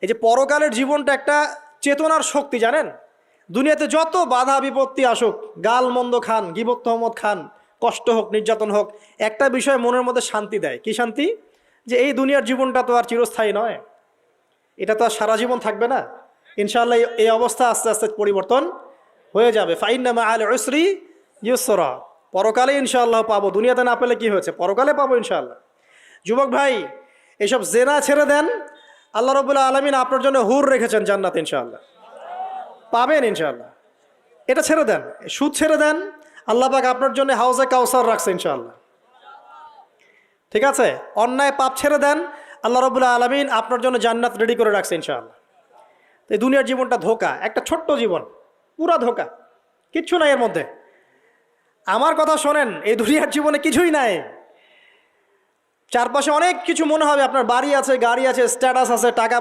এই যে পরকালের জীবনটা একটা চেতনার শক্তি, জানেন? দুনিয়াতে যত বাধা বিপত্তি আসুক, গাল মন্দ খান, গিবত তহমদ খান, কষ্ট হোক, নির্যাতন হোক, একটা বিষয় মনের মধ্যে শান্তি দেয়। কি শান্তি? যে এই দুনিয়ার জীবনটা তো আর চিরস্থায়ী নয়। এটা তো আর সারা জীবন থাকবে না। ইনশাআল্লাহ এই- অবস্থা আস্তে আস্তে পরিবর্তন হয়ে যাবে। ফাইন ফাইনামা আল উসরি ইউসরা। পরকালে ইনশাআল্লাহ পাবো। দুনিয়াতে না পেলে কি হয়েছে? পরকালে পাবো ইনশাআল্লাহ। যুবক ভাই, এসব জেনা ছেড়ে দেন আল্লাহ রবুল্লাহ আলমিন আপনার জন্য হুর রেখেছেন জান্নাত ইনশাআল্লাহ। পাবেন ইনশাআল্লাহ। এটা ছেড়ে দেন সুদ ছেড়ে দেন, আল্লাহ পাক আপনার জন্য হাউসে কাউসার রাখছে ইনশাআল্লাহ। ঠিক আছে? অন্যায় পাপ ছেড়ে দেন, আল্লাহ রবুল্লাহ আলমিন আপনার জন্য জান্নাত রেডি করে রাখছে ইনশাআল্লাহ। এই দুনিয়ার জীবনটা ধোকা, একটা ছোট্ট জীবন, পুরা ধোকা, কিচ্ছু নাই এর মধ্যে। আমার কথা শোনেন, এই দুনিয়ার জীবনে কিছুই নাই। চারপাশে অনেক কিছু মনে হবে। আপনার বাড়ি আছে গাড়ি আছে স্ট্যাটাস আছে টাকা